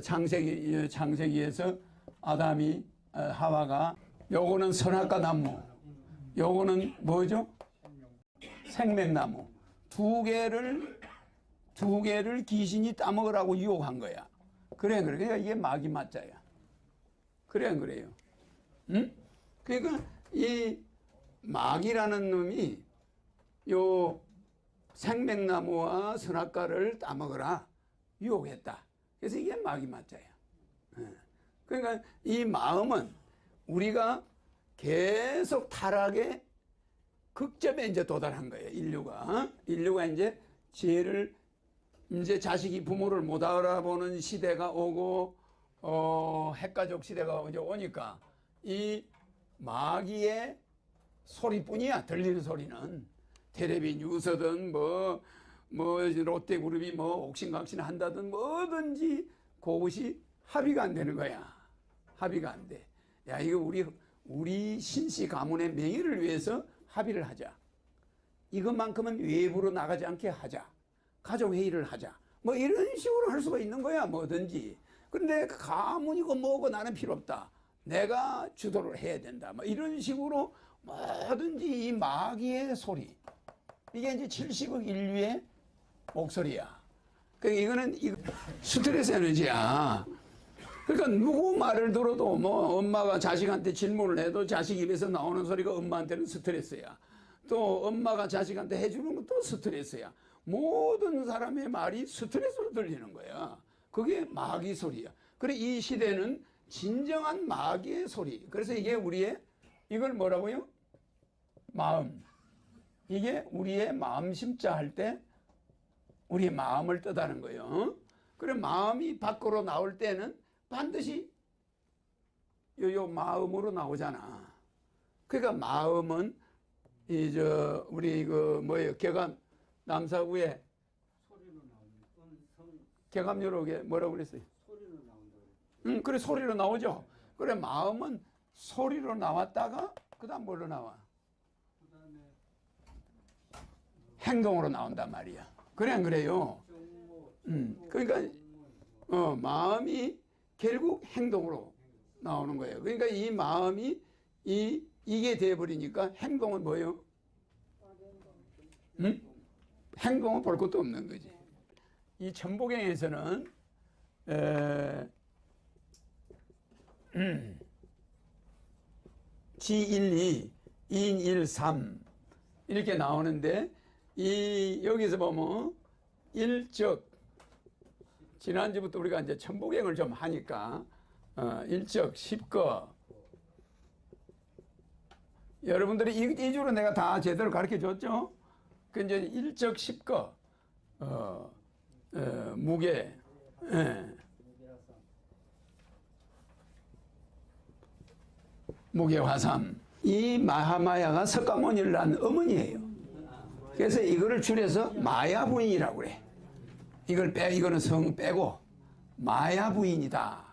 창세기 창세기에서 아담이 어, 하와가 요거는 선악과 나무, 요거는 뭐죠? 생명나무 두 개를 두 개를 귀신이 따먹으라고 유혹한 거야. 그래 그래. 그러니까 이게 마귀 맞자야. 그래 안 그래요? 응? 그러니까 이 마귀라는 놈이 요 생명나무와 선악과를 따먹으라 유혹했다. 그래서 이게 마귀 맞자야. 예. 그러니까 이 마음은 우리가 계속 타락의 극점에 이제 도달한 거예요. 인류가 인류가 이제 죄를 이제 자식이 부모를 못 알아보는 시대가 오고 어, 핵가족 시대가 이제 오니까 이 마귀의 소리뿐이야 들리는 소리는 텔레비 뉴스든 뭐, 뭐 롯데그룹이 뭐 옥신각신 한다든 뭐든지 그것이 합의가 안 되는 거야. 합의가 안 돼. 야 이거 우리 우리 신씨 가문의 명예를 위해서 합의를 하자. 이것만큼은 외부로 나가지 않게 하자. 가족 회의를 하자. 뭐 이런 식으로 할 수가 있는 거야 뭐든지. 그런데 가문이고 뭐고 나는 필요 없다. 내가 주도를 해야 된다. 뭐 이런 식으로 뭐든지 이 마귀의 소리. 이게 이제 70억 인류의 목소리야 그러니까 이거는 이 스트레스 에너지야 그러니까 누구 말을 들어도 뭐 엄마가 자식한테 질문을 해도 자식 입에서 나오는 소리가 엄마한테는 스트레스야. 또 엄마가 자식한테 해주는 것도 스트레스야. 모든 사람의 말이 스트레스로 들리는 거야. 그게 마귀 소리야. 그래 이 시대는 진정한 마귀의 소리. 그래서 이게 우리의 이걸 뭐라고요? 마음. 이게 우리의 마음 심자 할 때 우리의 마음을 뜻하는 거예요. 그래 마음이 밖으로 나올 때는 반드시 요, 요 마음으로 나오잖아. 그러니까 마음은 이 저 우리 그 뭐예요 개감 남사구에 개감 요록에 뭐라고 그랬어요? 응, 그래 소리로 나오죠. 그래 마음은 소리로 나왔다가 그다음 뭘로 나와? 행동으로 나온단 말이야. 그래 안 그래요? 음, 그러니까 어, 마음이 결국 행동으로 나오는 거예요. 그러니까 이 마음이 이 이게 돼 버리니까 행동은 뭐예요? 응? 행동은 볼 것도 없는 거지. 이 천복행에서는 에, 음, G12, 2, 1, 3 이렇게 나오는데 이 여기서 보면 일적 지난주부터 우리가 이제 천복행을 좀 하니까 어, 일적 십거 여러분들이 이, 이 주로 내가 다 제대로 가르쳐 줬죠. 그 이제 일적 십거 어, 어, 무게 예. 무게 화삼 이 마하마야가 석가모니를 낳은 어머니예요. 그래서 이거를 줄여서 마야 부인이라고 그래. 이걸 빼, 이거는 성 빼고 마야 부인이다.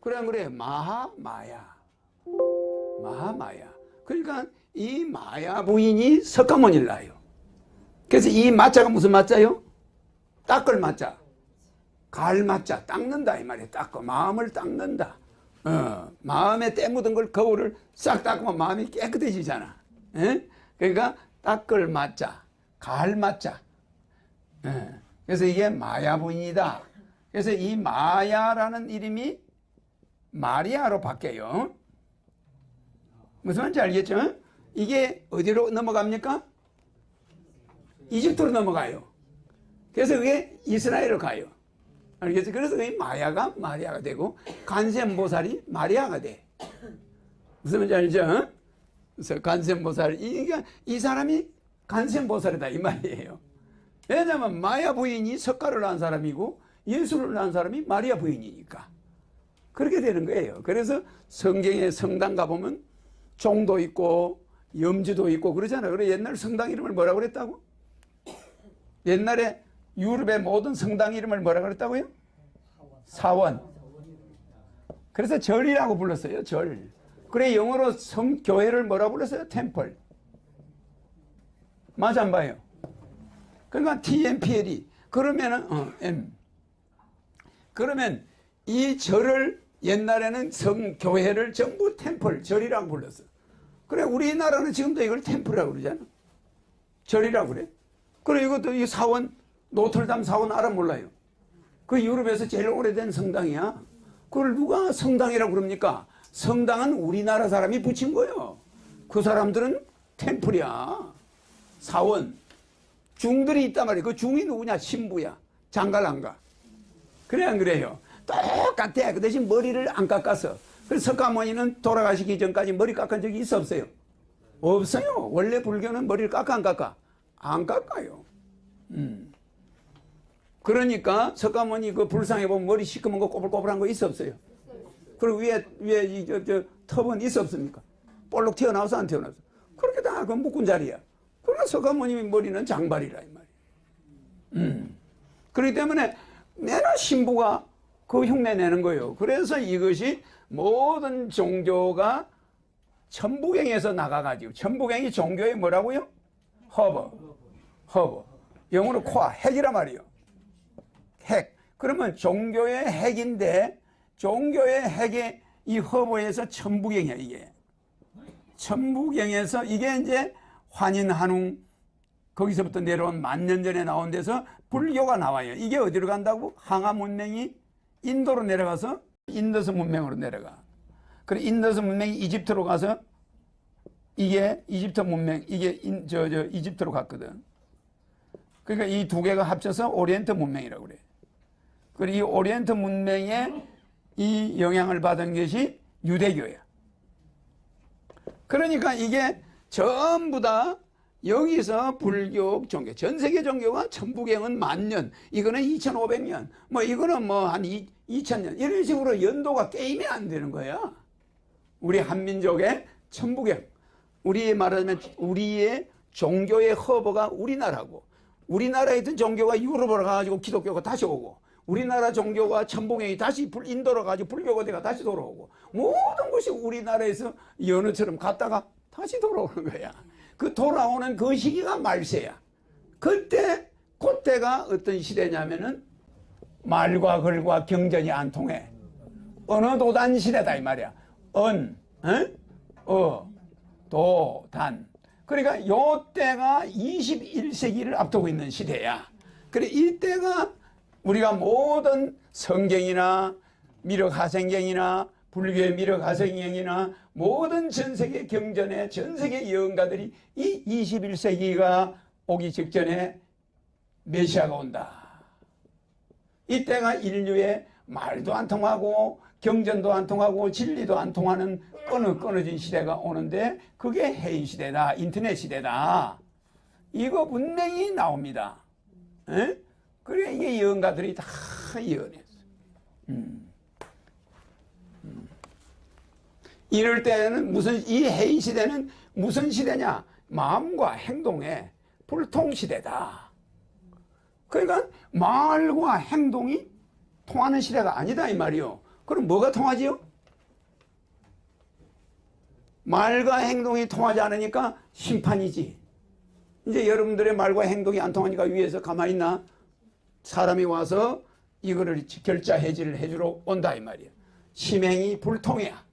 그래 안 그래? 마하 마야. 마하 마야. 그러니까 이 마야 부인이 석가모니를 낳아요. 그래서 이 마자가 무슨 마자요? 닦을 마자. 갈 마자. 닦는다 이 말이에요. 닦고 마음을 닦는다. 어, 마음에 때 묻은 걸 거울을 싹 닦으면 마음이 깨끗해지잖아. 에? 그러니까 닦을 마자. 갈 마자. 에. 그래서 이게 마야 부인이다. 그래서 이 마야라는 이름이 마리아로 바뀌어요. 무슨 말인지 알겠죠? 이게 어디로 넘어갑니까? 이집트로 넘어가요. 그래서 그게 이스라엘로 가요. 알겠죠? 그래서 그 마야가 마리아가 되고 간센보살이 마리아가 돼. 무슨 말인지 알죠? 그래서 간센보살 이게 이 사람이 간센보살이다 이 말이에요. 왜냐하면 마야 부인이 석가를 낳은 사람이고 예수를 낳은 사람이 마리아 부인이니까. 그렇게 되는 거예요. 그래서 성경에 성당 가보면 종도 있고 염주도 있고 그러잖아요. 그래 옛날 성당 이름을 뭐라고 그랬다고? 옛날에 유럽의 모든 성당 이름을 뭐라고 그랬다고요? 사원. 그래서 절이라고 불렀어요. 절. 그래 영어로 성 교회를 뭐라고 불렀어요? 템플. 맞아 안 봐요? 그러니까 TMPL이 그러면은 어, M. 그러면 이 절을 옛날에는 성 교회를 전부 템플 절이라고 불렀어. 그래 우리나라는 지금도 이걸 템플이라고 그러잖아. 절이라고 그래. 그래 이것도 이 사원 노틀담 사원 알아 몰라요. 그 유럽에서 제일 오래된 성당이야. 그걸 누가 성당이라고 그럽니까? 성당은 우리나라 사람이 붙인 거예요. 그 사람들은 템플이야. 사원. 중들이 있단 말이에요. 그 중이 누구냐? 신부야. 장가랑가. 그래 안 그래요? 똑같아. 그 대신 머리를 안 깎았어. 그래서 석가모니는 돌아가시기 전까지 머리 깎은 적이 있어 없어요? 없어요. 원래 불교는 머리를 깎아 안 깎아? 안 깎아요. 음. 그러니까 석가모니 그 불상에 보면 머리 시커먼 거 꼬불꼬불한 거 있어 없어요? 그리고 위에 위에 이 저 저 톱은 있어 없습니까? 볼록 튀어나와서 안 튀어나와서 그렇게 다그 묶은 자리야. 그러니까 석가모니 머리는 장발이라 이 말이야. 음. 그렇기 때문에 내나 신부가 그 흉내 내는 거예요. 그래서 이것이 모든 종교가 천부경에서 나가가지고 천부경이 종교의 뭐라고요? 허버, 허버. 영어로 코아, 핵이란 말이에요. 핵. 그러면 종교의 핵인데 종교의 핵의 이 허버에서 천부경이야 이게. 천부경에서 이게 이제 환인한웅 거기서부터 내려온 만년 전에 나온 데서 불교가 나와요. 이게 어디로 간다고? 항아 문명이 인도로 내려가서 인더스 문명으로 내려가. 그래 인더스 문명이 이집트로 가서 이게 이집트 문명 이게 인, 저, 저 이집트로 갔거든. 그러니까 이 두 개가 합쳐서 오리엔트 문명이라고 그래. 그리고 이 오리엔트 문명의 이 영향을 받은 것이 유대교야. 그러니까 이게 전부 다 여기서 불교 종교, 전 세계 종교가 천부경은 만 년, 이거는 2500년, 뭐 이거는 뭐 한 2000년, 이런 식으로 연도가 게임이 안 되는 거야. 우리 한민족의 천부경. 우리 말하자면 우리의 종교의 허버가 우리나라고, 우리나라에 있던 종교가 유럽으로 가가지고 기독교가 다시 오고, 우리나라 종교가 천부경이 다시 불- 인도로 가지고 불교가 돼가 다시 돌아오고, 모든 것이 우리나라에서 연어처럼 갔다가 다시 돌아오는 거야. 그 돌아오는 그 시기가 말세야. 그때, 그때가 어떤 시대냐면은 말과 글과 경전이 안 통해. 어느 도단 시대다 이 말이야. 언, 어, 어, 도, 단. 그러니까 요 때가 21세기를 앞두고 있는 시대야. 그래 이때가 우리가 모든 성경이나 미륵하생경이나 불교의 미륵하생경이나 모든 전 세계 경전의 전 세계 예언가들이 이 21세기가 오기 직전에 메시아가 온다. 이때가 인류의 말도 안 통하고 경전도 안 통하고 진리도 안 통하는 끊어 끊어진 시대가 오는데 그게 해인 시대다. 인터넷 시대다. 이거 분명히 나옵니다. 에? 그래 이게 예언가들이 다 예언했어. 음. 음. 이럴 때는 무슨 이 해인 시대는 무슨 시대냐? 마음과 행동의 불통 시대다. 그러니까 말과 행동이 통하는 시대가 아니다 이 말이요. 그럼 뭐가 통하지요? 말과 행동이 통하지 않으니까 심판이지. 이제 여러분들의 말과 행동이 안 통하니까 위에서 가만히 있나? 사람이 와서 이거를 결자 해지를 해주러 온다 이 말이야. 심행이 불통이야.